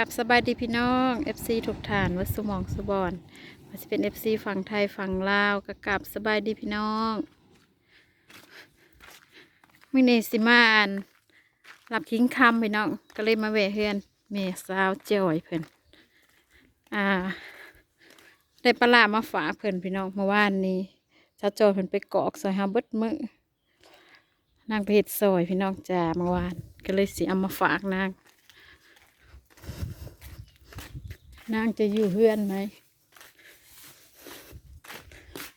กับสบายดีพี่น้อง FC ถูกฐานวัดสมองสุบอนว่าจะเป็น FC ฝั่งไทยฝั่งลาวกับกับสบายดีพี่น้องมื่อนี้สิมาอ่านรับคิงคำพี่น้อง ก็เลยมาแวเฮือนเมสาวเจอยเพิ่นอ่า ได้ปลามาฝากเพิ่อนพี่น้องเมื่อวานนี้สาวจอยเพิ่อนไปกอกซอยฮาเบิดมือนางไปเฮ็ดซอยพี่น้องจ้าเมื่อวาน ก็เลยสิเอามาฝากนาง นางจะอยู่เฮือนไหม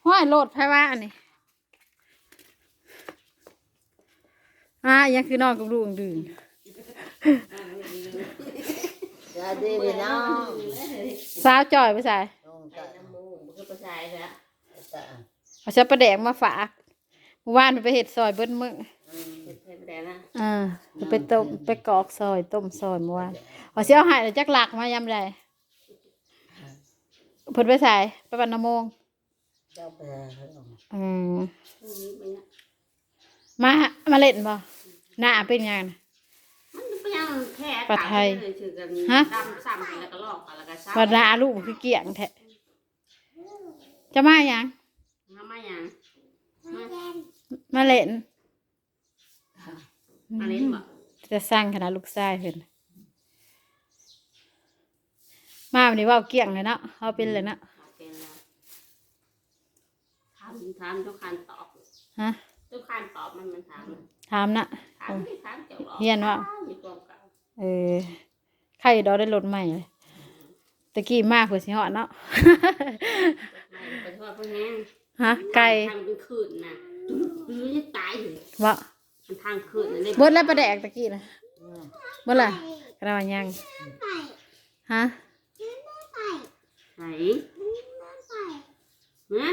ห้อยโลดไพว่านี่อ่ายังคือนอนกับลูกดื่นสวัสดีพี่น้องสาวจ่อยไปใส่ลงตาน้ำมูกมันก็ประชายแล้วตาเอาชับประแดกมาฝากเมื่อวานไปเห็ดซอยเบิ้มึงเป็นเทพแดงนะอ่าไปต้มไปกรอกซอยต้มซอยเมื่อวานเอาเสียวหายจักหลักมายำใด เพิ่นไปใส่ไปบันนำโมงเจ้าไปหาลงอืมอืมมันเนี่ยมามาเล่นบ่หน้าเป็นยังน่ะมันเป็นยังแค่ปลาไทยเลยถือกันฮะ ดำซ้ำแล้วก็ลอกแล้วก็ซ้ำว่าหน้าลูกคือเกี่ยงแท้จะมาหยังทำไมยังมามาเล่นมาเล่นบ่จะสร้างคณะลูกชายเพิ่นมา วันนี้เว่าเกี่ยงเลยเนาะเอาเป็นเลยเนาะเอาเป็นแล้วถามถามทุกคันตอบฮะทุกคันตอบมันมันถามถามนะถามไม่ถามเจ้าหรอกเฮียนว่าอยู่กองเก่าเออใครดอกได้รถใหม่เลยตะกี้มากเผื่อสิเหอดเนาะไม่ไปทอดพวกนี้ฮะไก่ทางเป็นคืนนะหรือจะตายอยู่วะมันทางคืนนั่นเลยเบิดแล้วประแดกตะกี้นะเบิดละกระวายังฮะ ไหนนะ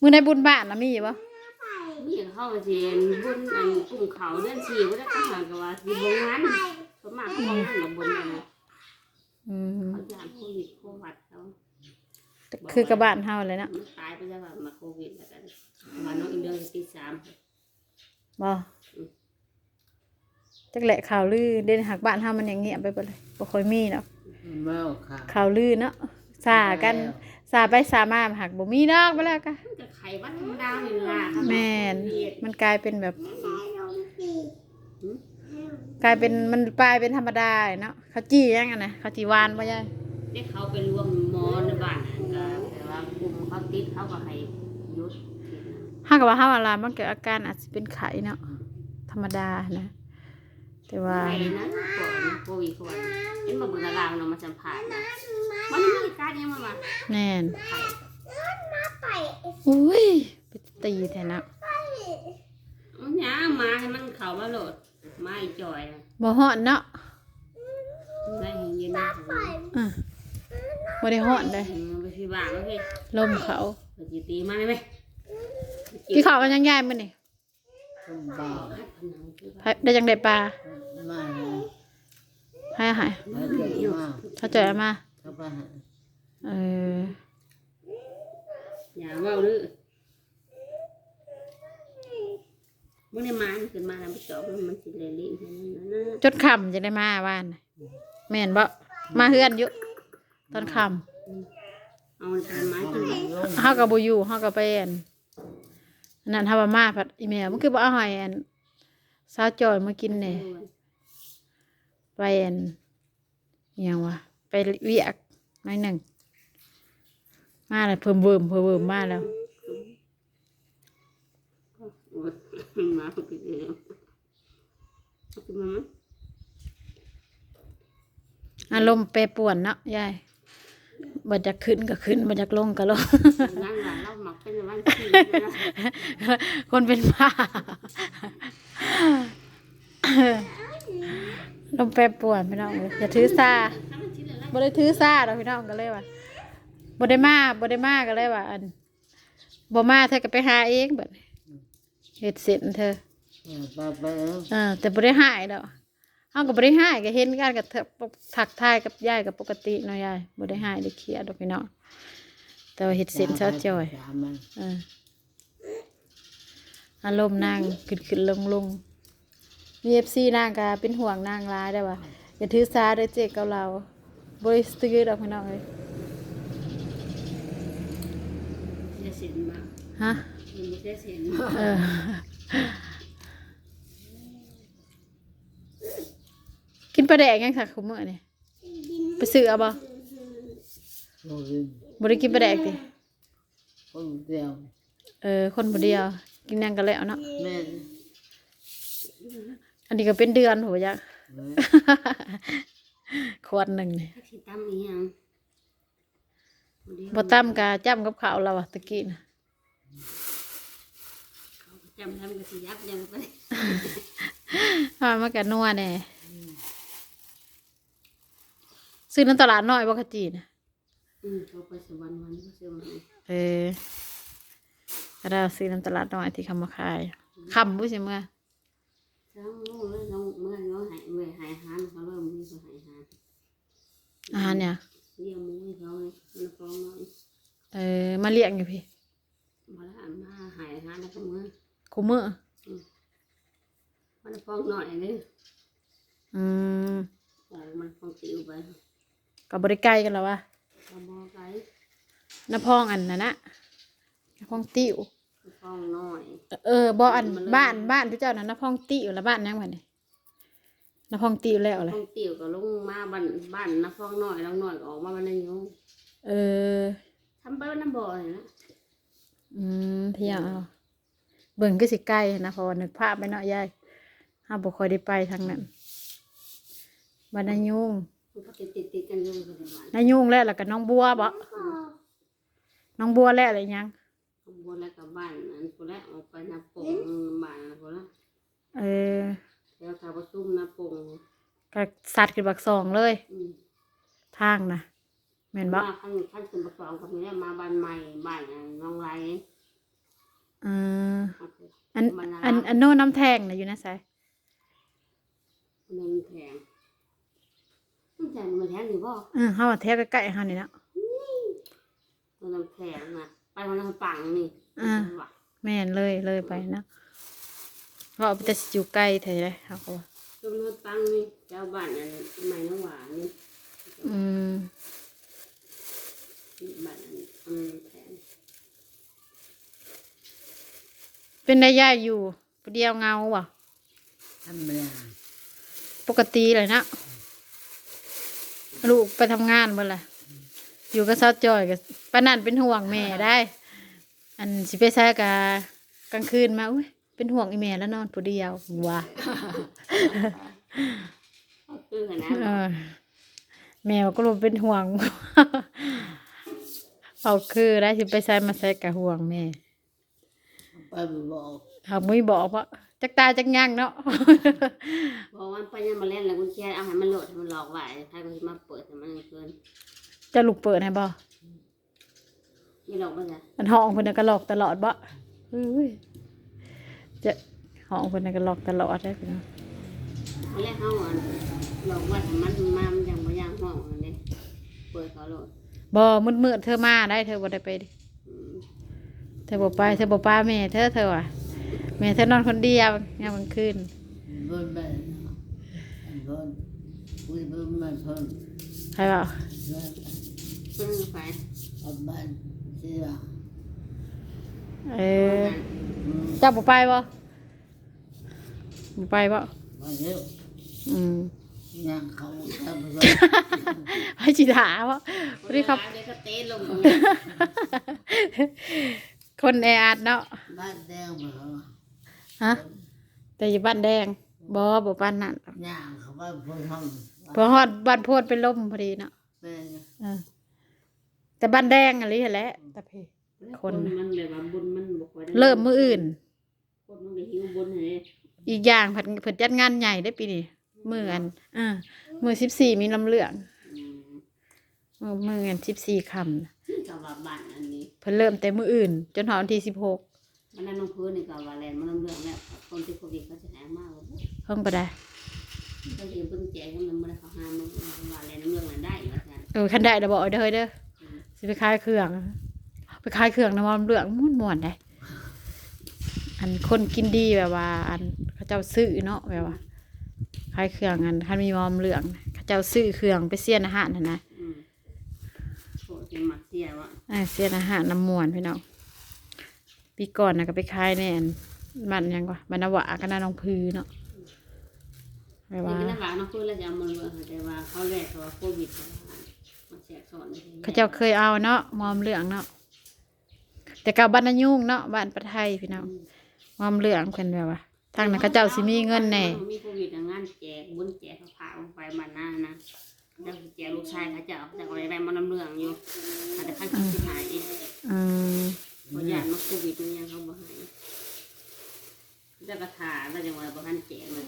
มือในบุญบ้านนะมีอยู่ปะมีเข้าเสียนบนอันกุ้งเขาเลื่อนชีว่าได้ก็หากว่าที่บงงานสมมากเขาบงงานกับบนกันนะอืมเขาจะโควิดโควัดเขาคือกระบานเฮาเลยเนาะมันตายไปแล้วว่ามาโควิดแล้วกันมาน้องอินเดียตีสามบ่จักแหละข่าวลือเด่นหักบ้านเฮามันอย่างเงียบไปเบิดเลยบ่ค่อยมีเนาะ เมาค่ะข่าวลือเนาะสากันสาไปสามาหักบ่มีดอกไปแล้วกะมันก็ไข่วัดธรรมดานี่ล่ะแม่นมันกลายเป็นแบบ กลายเป็นมันกลายเป็นธรรมดาเนาะเขาจี้ยังไงนะเขาจีวานป่ะยายได้เขาไปรวมหมอในบ้านก็แต่ว่ากลุ่มเขาติดเขาก็ให้หยุดห้ากับว่าห้าอะไรมันเกิดอาการอาจจะเป็นไข้เนาะธรรมดานะ แต่ว่าไข่นะก่อน โควิดเขาว่าเป็นมาเบิ่งลาวเนาะมาสัมผัสนะมันไม่มีการยังมาว่าแน่นไข่อุ้ยไปตีแทนนะมันยามาให้มันเข้ามาโหลดมาอีจอยนะบ่ฮอดเนาะได้เห็นเย็นนะอะบ่ได้ฮอดเลยอืมไปที่บ้านแล้วพี่ลมเขาไปจีตีมาได้ไหมพี่เขาวกันยังยายมื้อนี่ต้มบ่าวให้ได้จังได้ปลามา ให้อาหายแล้วเดี๋ยวมาเขาเจอมาเข้าไปหาเอออย่าเว่าดื้อมื่อได้มาขึ้นมาแล้วไปจอบมันสิเลยลิ้นนั่นนะจดคำจะได้มาบ้านน่ะแม่นบ่มาเฮือนอยู่ตอนคำเอามันไปไม้ขึ้นมาลงเฮาก็บ่อยู่เฮาก็ไปอันอันนั้นเฮาว่ามาผัดอีแม่มันคือบ่เอาให้อันสาวจอยมากินแหน่ ไปอันอิหยังวะไปเวียกหน่อยหนึ่ง มาแล้วเพิ่มเวิมเพิ่มเวิมมาแล้วมาฝึกเองเอาขึ้นมาไหมอารมณ์แปรปรวนเนาะยายบ่จะขึ้นก็ขึ้นบ่จะลงก็ลงนั่งหลังเราหมักเป็นวันที่นะคนเป็นบ้าล มณ์แปรปรวนพี่น้องเอ้ยอย่าถือซาถ้ามันชิ้นอะไรบ่ได้ถือซาดอกพี่น้องก็เลยว่าบ่ได้มาบ่ได้มาก็เลยว่า อันบ่มาเธอก็ไปหาเองบัดนี้เฮ็ดเสร็จเธอไปไปอ่าแต่บ่ได้หายดอกเฮาก็บ่ได้หายก็เห็นกันกับเธอทักทายกับยายกับปกติเนาะยายบ่ได้หายได้เครียดดอกพี่น้องแต่ว่าเฮ็ดเสร็จซะจ่อยมันเอออารมณ์นางขึ้นขึ้นลง ลงมี FC นางก็เป็นห่วงนางหลายได้อว่าอย่าถือสาเด้อเจ๊กับเราบริสุทธิ์ดอกพี่น้องเลยจะเสียนมาฮะมันไม่ได้เสียนเออกินปลาแดกยังสักคุมื้อนี่ไปซื้อเอาบ่โอ้ยบ่ได้กินปลาแดกติคนเดียว เออ คนบ่เดียว กินหยังกันแล้วเนาะแม่ อันนี้ก็เป็นเดือนโหยักแม่ขวดหนึ่งนี่ถ้าสิตั้มอีหยังบ่ตั้มกะจ้ำกับข้าวเราอะตะกี้น่ะจำทำกับสิยับยังไปอ่ามันก็นัวแน่ซื้อในตลาดน้อยบ่คะจีน่ะอืมเขาไปสวรรค์วันก็เสียวันเออก็ได้ซื้อในตลาดน้อยที่เขามาขายคำบ่ใช่เมื่อ ทั้งลูกแล้วน้องเมื่อน้องหายเมื่อหายหานเขาเริ่มมีเขาหายหานอาหารเนี่ยเลี้ยงมูให้เขาเลยมันฟ้องน้อยเออมาเลี้ยงอยู่พี่มาแล้วมาหายหานแล้วก็เมื่อคุมื้อมันฟ้องหน่อยนึงอืมกมันฟ้องติวไปก็บ่ได้ใกล้กันแล้ววะกระบอกไก่น้าพองอันนั้นน่ะน้าพองติ้ว ฟ้องน้อยเออบ่อันบ้านบ้านพี่เจ้าน่ะน้าพองติ้วแล้วบ้านยังบัดนี้น้าพองติ้วแล้วเลยฟ้องติวก็ลงมาบ้านบ้านนะฟ้องน้อยแล้วน้อยออกมาวันนึงอยู่เออทำไปน้ำบ่อยนะอืมเที่ยวเอาเบิ่งก็สิใกล้นะเพราะว่านึกภาพไปเนาะยายห้าบ่ค่อยได้ไปทางนั้นบ้านนายุงมันก็ติดติดติดกันอยู่ปัจจุบันนายุงแล้วแล้วก็น้องบัวบ่น้องบัวแล้วอะไรยังข บวนแล้วกับบ้านอันคนละออกไปนาปงบ้านคนละเออแล้วขาประชุมนาปงก็สัตว์ขึ้นบักสองเลย อืมทางนะแม่นบ่มาขั้นขั้นขึ้นประสองกับนี้มาบ้านใหม่บ้านน้องไรเอออันอันอันโน่นน้ำแทงน่ะอยู่นะไสหนึ่งแผงตั้งแต่มาแทงอยู่บ่เออเฮาอะแทงใกล้ๆเฮานี่เนาะตัวน้ำแข็งนะ ไปวันน้ำปังนี่แม่นเลยเลยไปเนาะเพราะว่าแต่สิอยู่ใกล้แท้เลยเฮาก็ว่าตัวน้ำปังนี่เจ้าบ้านอันใหม่น้องหวานนี่อืมบ้านอันอันแผงเป็นได้ย่ายอยู่ผู้เดียวเงาบ่ธรรมดาปกติเลยนะลูกไปทำงานเบ่ล่ะ อยู่กับสาวจอยกับป้านั่นเป็นห่วงแม่ได้ อันสิไปใช้กะกลางคืนมาอุ้ยเป็นห่วงอีแม่แล้วนอนผู้เดียวว่าคือกันนะเออแมวก็รู้เป็นห่วงเอาคือได้สิไปใช้มาใช้กะห่วงแม่ไปบอกเอามุ้ยบอกว่าจักตายจักย่างเนาะบอกว่าไปยังมาเล่นแล้วกุญแจเอาให้มันโหลดให้มันหลอกไว้ให้มันมาเปิดให้มันเกิน จะลูกเปิดให้บ่ไม่หลอกไม่ใช่อันห้องเพิ่นนะก็หลอกตลอดบ่อุ้ยจะห้องเพิ่นนะก็หลอกตลอดได้พี่น้องเขาเรียกเขาอะหลอกว่าถ้ามันมามันยังไม่ย่างห้องอันนี้เปิดเขาโหลดบ่มืดๆเธอมาได้เธอบ่ได้ไปดิอืมเธอบ่ไปเธอบ่ป้าแม่เธอเธอว่ะแม่เธอนอนคนเดียวยามกลางคืนบนแม่บนคุยบนแม่พนใครว่า เพิ่งไปอับบ้านเสียเออเจ้าบ่ไปบ่บ่ไปบ่มาเยอะอืมยังเขาทำอะไรให้จิถาบ่พอดีครับเดี๋ยวเขาเตะลงตรงนี้คนแออัดเนาะบ้านแดงมาเหรอฮะแต่อยู่บ้านแดงบ่บ่บ้านนั่นย่างเขาไปพูดห้องพอฮอดบ้านโพดเป็นลมพอดีเนาะแม่เออ แต่บ้านแดงอะไรแหละแต่เพคนมันแบบว่าบุญมันบอกว่าเริ่มมื้ออื่น คนมันก็หิวบุญเลยอีกอย่างเพิ่นเพิ่นจัดงานใหญ่ได้อปีนี้มื้ออันอ่ามื้อ14มีลำเลืองอืมมื้อมื้ออัน14ค่ำน่ะนี่กับว่าบ้านอันนี้เพิ่นเริ่มแต่มื้ออื่น จนถึงวันที่16มันนั่นน้องพื้นนี่กับว่าแลนด์มันน้ำเรื่องแล้วคนที่โควิดเขาจะหายมากเลยเพิ่งไปได้ก็คือเพิ่งแจกกันมันไม่ได้เขาหามันว่าแลนด์น้ำเรื่องนั้นได้อยู่อาจารย์เออคันได้เด้อบ่เอาเด้อเด้อ สิไปขายเครื่อง ไปขายเครื่องน้ำมันเลืองม่วนๆได้อันคนกินดีแบบว่า อันเขาเจ้าซื้อเนาะแบบว่าขายเครื่องอันคันมีมอมเหลืองเขาเขาเจ้าซื้อเครื่องไปเสียนอาหารนะนะอืมโอ้ยหมักเสียวอะอ่าเสียนอาหารน้ำมวนพี่น้องปีก่อนนะก็ไปขายแน่นมันหยังวะมันนาวะก็น่าน้องพือเนาะไปนี่ว่าก็น่าหวานเนาะคือเราจะเอามาเลือกแต่ว่าเขาแรกเขาว่าโควิดมัน แสบสอนเขาเจ้าเคยเอาเนาะมอมเหลืองเนาะแต่เกับบ้านนายุ่งเนาะบ้านประไทยพี่น้องมอมเหลืองเพิ่นแบบว่าทางนั้นเขาเจ้าสิมีเงินแน่มีโควิดงานแจกบุญแจกเขาพาลงไปมันนั่นนะแล้วแจกลูกชายเขาเจ้าแต่เขาได้มาน้ำเรื่องอยู่อาจจะขั้นคิดสิหายอืมเพราะยานมาโควิดมันยังเขาบ่หายจะกระถาแล้วจังหวะบ่ทันแจกเลย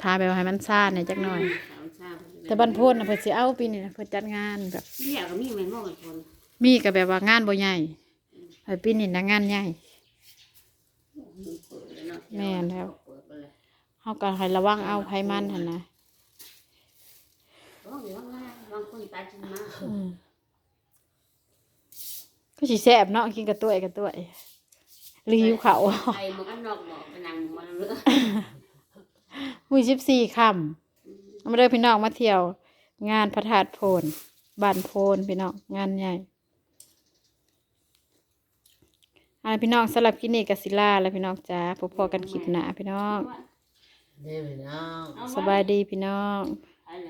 ทาแบบว่าให้มันซ่าในอยจักหน่อยสาวชาแต่บ้านโพ่นน่ะเพิ่นสิเอาปีนี้นะเพิ่นจัดงานแบบเรียกก็มีแม่นมอกกันคนมีก็แบบว่างานบ่ใหญ่ไอ้ปีนี้นะงานใหญ่ แม่นแล้วเปิดไปเลยเฮาก็ให้ระวังเอาไผมันหั่นนะโอ้ยว่างไงบางคนตายจริงมากอืมก็สิแซ่บเนาะกินกับตัวกับตัวรีวิวเขาใครมันก็นอกบอกไปนั่งมันเรื่อง มุ้ย14ค่ำเอามาเด้อพี่น้องมาเที่ยว งานพระธาตุโพนบ้านโพนพี่น้องงานใหญ่อ่าพี่น้องสำหรับคลิปนี้ก็สิลาแล้วพี่น้องจ้าพบพอกันคลิปหน้าพี่น้อง เด้อพี่น้อง สบายดีพี่น้องอะไร